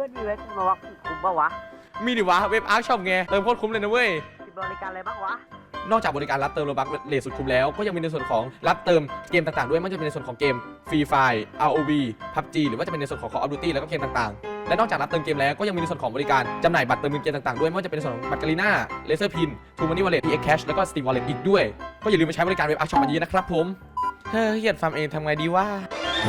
พื่อนมีเว็บมาวักคุ้มปะวะมีดิวะเว็บอาร์ช็อปไงเติมโคตรคุ้มเลยนะเว้ย มีบริการอะไรบ้างวะนอกจากบริการรับเติมโลบักเลทสุดคุ้มแล้ว ก็ยังมีในส่วนของรับเติมเกมต่างๆ ด้วยไม่ว่าจะเป็นในส่วนของเกม Free Fire ROV PUBG หรือว่าจะเป็นในส่วนของ Call of Duty แล้วก็เกมต่างๆ และนอกจากรับเติมเกมแล้วก็ยังมีในส่วนของบริการจำหน่ายบัตรเติมเงินเกมต่างๆ ด้วยไม่ว่าจะเป็นในส่วนของบัตรกาลีน่าเลเซอร์พินทูมันนี่วอลเล็ต PX Cash แล้วก็ Steam Wallet อีกด้วย ก็อย่าลืมไปใช้บริการเว็บอาร์ช็อปกันเยอะนะครับผม เฮ้ยเฮียดฟาร์มเองทำไงดีว่า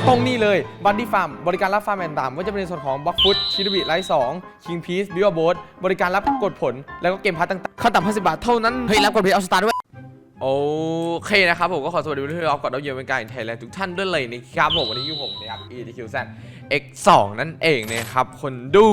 ตรงนี้เลยบันดี้ฟาร์มบริการรับฟาร์มแอนด์ตามว่าจะเป็นในส่วนของบล็อกฟุตชิดบิไลท์สองคิงพีซบิวโบสบริการรับกดผล แล้วก็เกมพัทต่างๆขั้นต่ำ50บาทเท่านั้น เฮ้ย รับกดเพย์เอาสตาร์ด้วยโอเคนะครับผมก็ขอสวัสดีทุกท่านออฟก่อนเราเยือนเป็นการไทยแลนด์ทุกท่านด้วยเลยนะครับผมวันนี้อยู่ผมนะครับ ETQZ X2 นั่นเองนะครับคนดู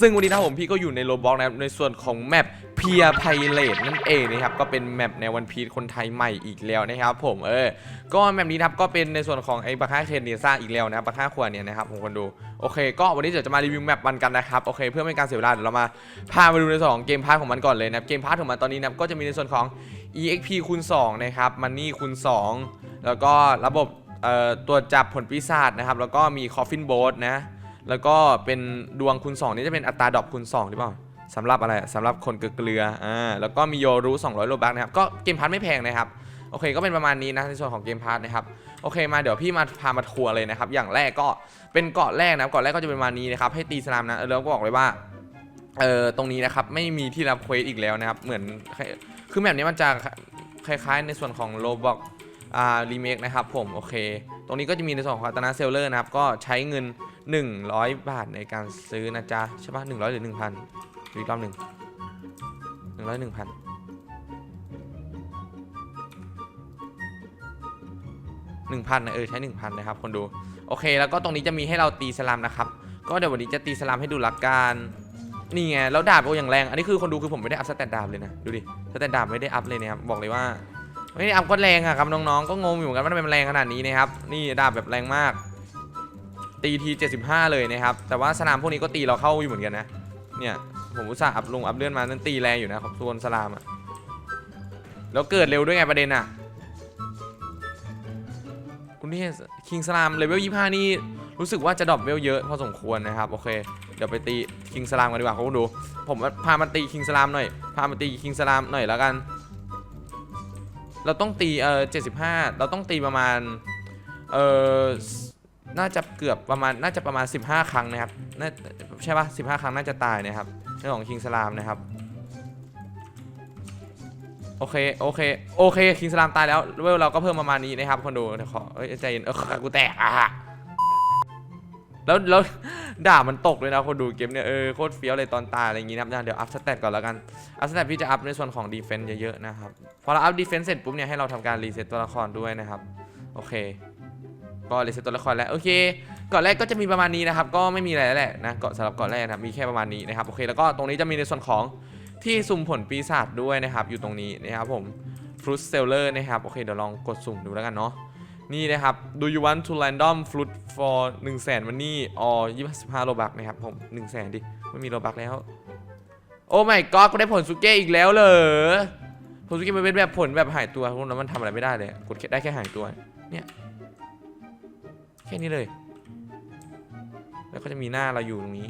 ซึ่งวันนี้นะครับผมพี่ก็อยู่ในโลบอกนะครับในส่วนของแมป เพียไพเรตนั่นเองนะครับก็เป็นแมปในวันพีชคนไทยใหม่อีกแล้วนะครับผมเออก็แมปนี้นะครับก็เป็นในส่วนของไอ้บัคค่าเคนเนซ่าอีกแล้วนะครับบัคค่าขวเนี่ยนะครับผมคนดูโอเค ก็วันนี้เดี๋ยวจะมารีวิวแมปมันกันนะครับโอเค เพื่อไม่การเสียเวลาเดี๋ยวเรามาพามาดูในส่วนของเกมพาร์ทของมันก่อนเลยนะเกมพาร์ทของมันตอนนี้นะก็จะมีในส่วนของ EXP คูณ2นะครับมันนี่คูณ2แล้วก็ระบบเอ่อตัวจับผลปีศาจนะครับแล้วก็มี Coffin Boat นะแล้วก็เป็นดวงคูณ2นี่จะเป็นอัตราดรอปคูณ2หรือเปล่า สำหรับอะไรสำหรับคนเกลืออ่าแล้วก็มีโยรู้ 200โลบักนะครับก็เกมพาร์ทไม่แพงนะครับโอเคก็เป็นประมาณนี้นะในส่วนของเกมพาร์ทนะครับโอเคมาเดี๋ยวพี่มาพามาทัวร์เลยนะครับอย่างแรกก็เป็นเกาะแรกนะเกาะแรกก็จะเป็นประมาณนี้นะครับให้ตีสลามนะแล้วก็บอกเลยว่าเออตรงนี้นะครับไม่มีที่รับเควสอีกแล้วนะครับเหมือนคือแบบนี้มันจะคล้ายๆในส่วนของโลบอก อ่ารีเมคนะครับผมโอเค ตรงนี้ก็จะมีในส่วนของอัตนาเซลเลอร์นะครับ ก็ใช้เงิน 100 บาทในการซื้อนะจ๊ะใช่ปะ100หรือ1,000ดูอีกรอบหนึ่ง100 1,000 1,000นะเออใช้1,000นนะครับคนดูโอเค แล้วก็ตรงนี้จะมีให้เราตีสลามนะครับ ก็เดี๋ยววันนี้จะตีสลามให้ดูหลักการนี่ไงแล้วดาบโอ้อย่างแรง อันนี้คือคนดูคือผมไม่ได้อัพสแตนดาบเลยนะ ดูดิ สแตนดาบไม่ได้อัพเลยนะครับ บอกเลยว่า ไม่ได้อัพก็แรงอะครับน้องๆ ก็งงอยู่เหมือนกันว่าทำไมมันแรงขนาดนี้นะครับ นี่ดาบแบบแรงมาก ตีที75 เลยนะครับ แต่ว่าสนามพวกนี้ก็ตีเราเข้าอยู่เหมือนกันนะ เนี่ย ผมอุตส่าห์อัพลงอัพเลื่อนมานั่นตีแรงอยู่นะครับส่วนสลามอะแล้วเกิดเร็วด้วยไงประเด็นอะคุณนี่คิงสลามเลเวล25 นี่รู้สึกว่าจะดรอปเวลเยอะพอสมควรนะครับ โอเค เดี๋ยวไปตีคิงสลามกันดีกว่าคุณดู ผมพามาตีคิงสลามหน่อย พามาตีคิงสลามหน่อยแล้วกัน เราต้องตีเอ่อ75เราต้องตีประมาณเอ่อน่าจะเกือบประมาณน่าจะประมาณ 15 ครั้งนะครับน่าใช่ปะ15 ครั้งน่าจะตายนะครับเรื่องของคิงสลามนะครับโอเคโอเคโอเคคิงสลามตายแล้วเวลเราก็เพิ่มประมาณนี้นะครับคนดูขอเอ้ยใจเย็นเออกูแตกอะ แล้วแล้วด่ามันตกเลยนะคนดูเกมเนี่ยเออโคตรเฟี้ยวเลยตอนตายอะไรอย่างงี้นะครับเดี๋ยวอัพสเตตก่อนแล้วกันอัพสเตตพี่จะอัพในส่วนของดีเฟนต์เยอะๆนะครับพอเราอัพดีเฟนต์เสร็จปุ๊บเนี่ยให้เราทำการรีเซ็ตตัวละครด้วยนะครับโอเคก็รีเซ็ตตัวละครแล้วโอเคก่อนแรกก็จะมีประมาณนี้นะครับก็ไม่มีอะไรแล้วแหละนะเกาะสำหรับเกาะแรกนะครับมีแค่ประมาณนี้นะครับโอเคแล้วก็ตรงนี้จะมีในส่วนของที่สุ่มผลปีศาจด้วยนะครับอยู่ตรงนี้นะครับผม fruit seller นะครับโอเคเดี๋ยวลองกดสุ่มดูแล้วกันเนาะ นี่นะครับ do you want to random fruit for 1 0 0 0 0 0มันนี่อ๋อ25โลบักนะครับผม1 0 0 0 0 0ดิไม่มีโลบักแล้ว โอ้ my god ก็ได้ผลสุเก้อีกแล้วเหรอผลสุเก้มันเป็นแบบผลแบบหายตัวแล้วมันทำอะไรไม่ได้เลยกดได้แค่หายตัวเนี่ยแค่นี้เลย แล้วก็จะมีหน้าเราอยู่ตรงนี้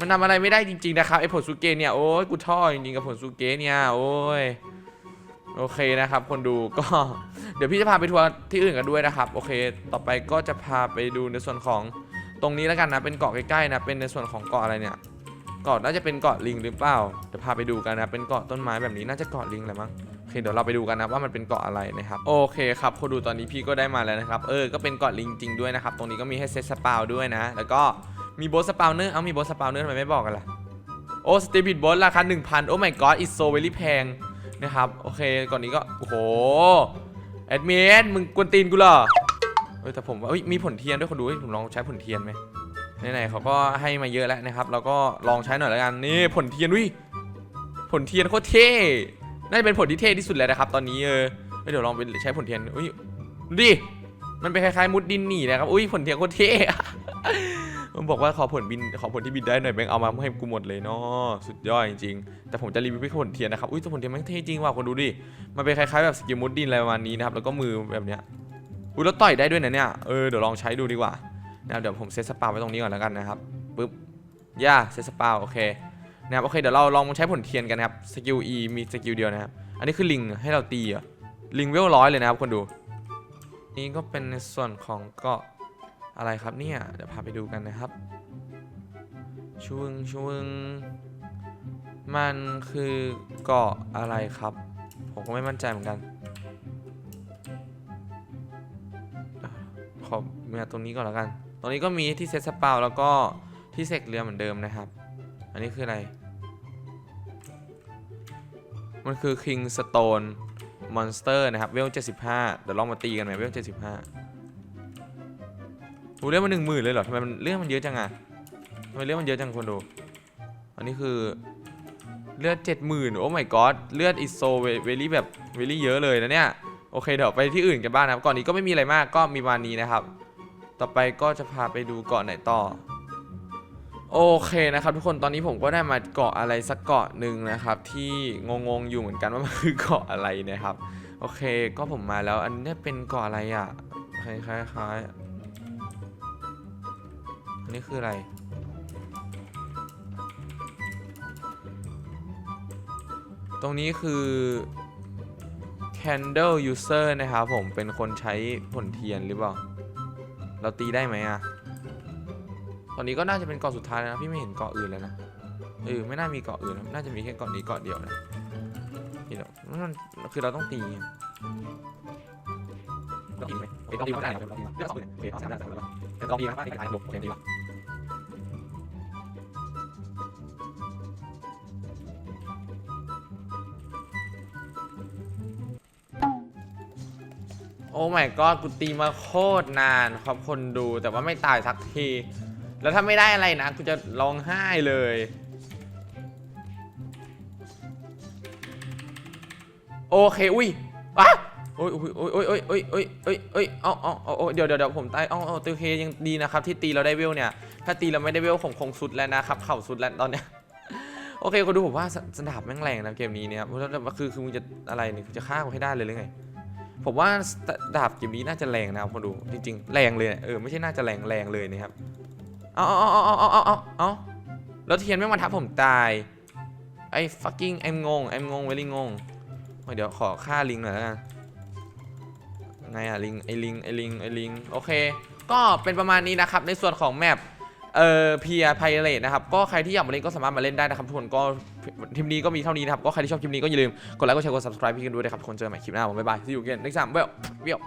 มันทำอะไรไม่ได้จริง ๆ นะครับไอ้ผลซูเกะเนี่ยโอ้ยกูท่อจริงๆกับผลซูเกะเนี่ยโอ้ยโอเคนะครับ คนดูก็ ดี๋ยวพี่จะพาไปทัวร์ที่อื่นกันด้วยนะครับ โอเค ต่อไปก็จะพาไปดูในส่วนของตรงนี้แล้วกันนะ เป็นเกาะใกล้ๆนะ เป็นในส่วนของเกาะอะไรเนี่ย เกาะน่าจะเป็นเกาะลิงหรือเปล่า เดี๋ยวพาไปดูกันนะ เป็นเกาะต้นไม้แบบนี้น่าจะเกาะลิงแหละมั้งโอเคเดี๋ยวเราไปดูกันนะว่ามันเป็นเกาะอะไรนะครับโอเคครับคนดูตอนนี้พี่ก็ได้มาแล้วนะครับเออก็เป็นเกาะลิงจริงด้วยนะครับตรงนี้ก็มีให้เซตสปาวด้วยนะ แล้วก็มีโบสสปาวเนอร์เอามีโบสสปาวเนอร์ทำไมไม่บอกกันล่ะโอ้สตีบิดโบสราคา1,000โอ้ my god it's so very แพงนะครับโอเคก่อนนี้ก็โอ้โห แอดมินมึงกวนตีนกูเหรอเอ้ยแต่ผมว่าเอ้ยมีผลเทียนด้วยคนดูเฮ้ยผมลองใช้ผลเทียนไหมไหนๆเขาก็ให้มาเยอะแล้วนะครับ เราก็ลองใช้หน่อยแล้วกันนี่ผลเทียนวิผลเทียนโคตรเท่น่าจะเป็นผลที่เท่ที่สุดแล้วนะครับ ตอนนี้เออเดี๋ยวลองไปใช้ผลเทียนอุ้ยดูดิมันเป็นคล้ายๆมุดดินหนีนะครับอุ้ยผลเทียนโคตรเท่ มันบอกว่าขอผลบินขอผลที่บินได้หน่อยแบงเอามาให้กูหมดเลยเนาะสุดยอดจริงๆ แต่ผมจะรีวิวพี่ผลเทียนนะครับ อุ้ยผลเทียนแม่งเท่จริงว่ะคนดูดิ มันเป็นคล้ายๆแบบสกิลมุดดินอะไรประมาณนี้นะครับ แล้วก็มือแบบเนี้ย อุ้ยแล้วต่อยได้ด้วยนะเนี่ย เออเดี๋ยวลองใช้ดูดีกว่านะครับเดี๋ยวผมเซตสปาไว้ตรงนี้ก่อนแล้วกันนะครับปึ๊บย่าเซตสปาโอเคนะครับโอเคเดี๋ยวเราลองใช้ผลเทียนกันนะครับสกิล E มีสกิลเดียวนะครับอันนี้คือลิงให้เราตีอะลิงเวลร้อยเลยนะครับคนดู นี่ก็เป็นในส่วนของเกาะ อะไรครับเนี่ย เดี๋ยวพาไปดูกันนะครับชวงชวงมันคือเกาะอะไรครับ ผมก็ไม่มั่นใจเหมือนกัน ขอมาตรงนี้ก่อนแล้วกัน ตรงนี้ก็มีที่เซตสปาวแล้วก็ที่เสกเรือเหมือนเดิมนะครับ อันนี้คืออะไร มันคือ King Stone Monster นะครับ เวล 75 เดี๋ยวลองมาตีกันไหมเวล 75 ดูเรื่องมันหนึ่งหมื่นเลยเหรอทำไมมันเรื่องมันเยอะจังอะทำไมเรื่องมันเยอะจังคนดู อันนี้คือเลือด70,000โอ้ my god เลือดอิโซเวลี่แบบเวลี่เยอะเลยนะเนี่ย โอเคเดี๋ยวไปที่อื่นกันบ้างนะครับก่อนนี้ก็ไม่มีอะไรมากก็มีวันนี้นะครับ ต่อไปก็จะพาไปดูเกาะไหนต่อ โอเคนะครับทุกคนตอนนี้ผมก็ได้มาเกาะอะไรสักเกาะหนึ่งนะครับ ที่งงๆอยู่เหมือนกันว่ามันคือเกาะอะไรนะครับ โอเคก็ผมมาแล้วอันนี้เป็นเกาะอะไรอะคล้ายๆ นนี้คืออะไร ตรงนี้คือ candle user นะครับผมเป็นคนใช้ผลเทียนหรือเปล่า เราตีได้ไหมอะตอนนี้ก็น่าจะเป็นเกาะสุดท้ายแล้วนะ พี่ไม่เห็นเกาะอื่นเลยนะเออไม่น่ามีเกาะอื่นนะน่าจะมีแค่เกาะนี้เกาะเดียวนะที่เราคือเราต้องตีไงต้องตีไหมเอ้ยต้องตีไม่ได้นะต้องตีเลือกสองหมื่นโอเคเอาสามได้สามแล้วแต่ต้องตีนะตีกระจายระบบโอเคดีว่า โอ้ my god กูตีมาโคตรนานครับคนดูแต่ว่าไม่ตายสักที แล้วถ้าไม่ได้อะไรนะกูจะร้องไห้เลย โอเคอุ้ยอะโอ้ยโอ้ยโอ้ยโอ้ยโอ้ยโอ้ยโอ้ยโอ้ยเอาเอาเอาเอาเดี๋ยวเดี๋ยวเดี๋ยวผมตายเอาเอาตัวเคยังดีนะครับที่ตีเราได้เวลเนี่ย ถ้าตีเราไม่ได้เวลผมคงสุดแล้วนะครับ เข่าสุดแล้วตอนเนี้ยโอเคคนดูผมว่าสสดาบแม่งแรงนะเกมนี้เนี่ยเพราะว่าคือคือมึงจะอะไรเนี่ยคือจะฆ่ากูให้ได้เลยหรือไง ผมว่าดาบเกมนี้น่าจะแรงนะครับคนดูจริง ๆ แรงเลยเออไม่ใช่น่าจะแรงแรงเลยนะครับเอาเอาเอาเอาเอาเอาเอาแล้วเทียนไม่มาทับผมตายไอ้ fucking ไอ้งงไอ้งงเวลี่งงเดี๋ยวขอฆ่าลิงหน่อยนะไงอะลิงไอ้ลิงไอ้ลิงไอ้ลิงโอเค ก็เป็นประมาณนี้นะครับในส่วนของแมป เอ่อเพียไพเรตนะครับ ก็ใครที่อยากมาเล่นก็สามารถมาเล่นได้นะครับทุกคนก็ทีมนี้ก็มีเท่านี้นะครับ ก็ใครที่ชอบคลิปนี้ก็อย่าลืมกดไลค์กดแชร์กด subscribe พี่กันด้วยนะครับทุกคนเจอกันใหม่คลิปหน้าผมบ๊ายบายที่อยู่กันในสามเวลเวล